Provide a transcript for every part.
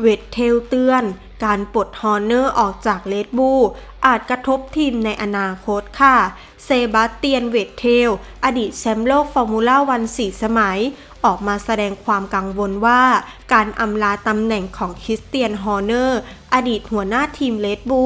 เวทเทลเตือน การปลดฮอร์เนอร์ออกจากเลดบูอาจกระทบทีมในอนาคตค่ะ เซบาสเตียนเวทเทล อดีตแชมป์โลกฟอร์มูล่าวันสี่สมัย ออกมาแสดงความกังวลว่า การอำลาตำแหน่งของคริสเตียนฮอร์เนอร์ อดีตหัวหน้าทีมเลดบู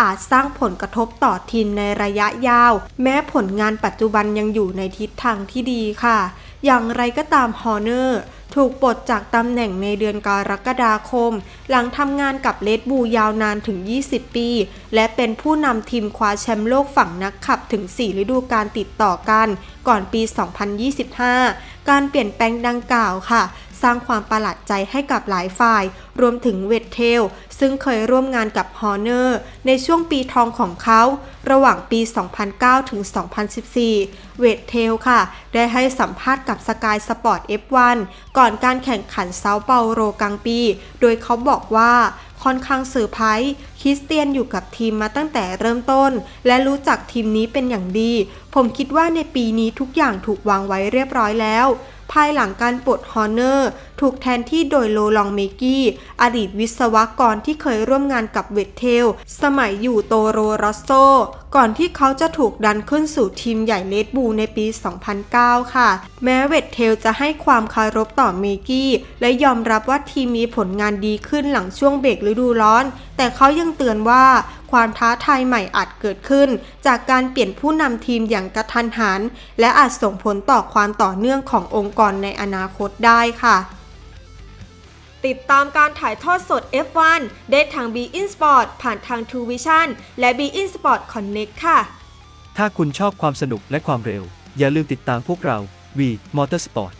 อาจสร้างผลกระทบต่อทีมในระยะยาว แม้ผลงานปัจจุบันยังอยู่ในทิศทางที่ดีค่ะ อย่างไรก็ตามฮอร์เนอร์ ถูกปลดจากตำแหน่งในเดือนกรกฎาคม หลังทำงานกับเลดบูยาวนานถึง 20 ปี และเป็นผู้นำทีมคว้าแชมป์โลกฝั่งนักขับถึง 4 ฤดูกาลติดต่อกัน ก่อนปี 2025 การเปลี่ยนแปลงดังกล่าวค่ะ สร้างความประหลาดใจให้กับหลายฝ่าย รวมถึงเวทเทล ซึ่งเคยร่วมงานกับฮอร์เนอร์ในช่วงปีทองของเขา ระหว่างปี 2009 ถึง 2014 เวทเทลค่ะ ได้ให้สัมภาษณ์กับสกายสปอร์ต F1 ก่อนการแข่งขันเซาเปาโรกลางปี โดยเขาบอกว่าค่อนข้างเซอร์ไพรส์คริสเตียนอยู่กับทีมมาตั้งแต่เริ่มต้น และรู้จักทีมนี้เป็นอย่างดี ผมคิดว่าในปีนี้ทุกอย่างถูกวางไว้เรียบร้อยแล้ว ภายหลังการปลดฮอร์เนอร์ถูกแทนที่โดยโลลองเมกี้ อดีตวิศวกรที่เคยร่วมงานกับเวทเทล สมัยอยู่โตโรรอสโซ ก่อนที่เขาจะถูกดันขึ้นสู่ทีมใหญ่เลดบูในปี 2009 ค่ะ แม้เวทเทลจะให้ความคารพต่อเมกี้ และยอมรับว่าทีมมีผลงานดีขึ้นหลังช่วงเบรกฤดูร้อน แต่เขายังเตือนว่า ความท้าทายใหม่อาจเกิดขึ้น จากการเปลี่ยนผู้นำทีมอย่างกระทันหัน และอาจส่งผลต่อความต่อเนื่องขององค์กรในอนาคตได้ค่ะ ติดตามการถ่ายทอดสด F1 ได้ทาง b i n Sport ผ่านทาง True Vision และ b i n Sport Connect ค่ะ ถ้าคุณชอบความสนุกและความเร็ว อย่าลืมติดตามพวกเรา V Motorsport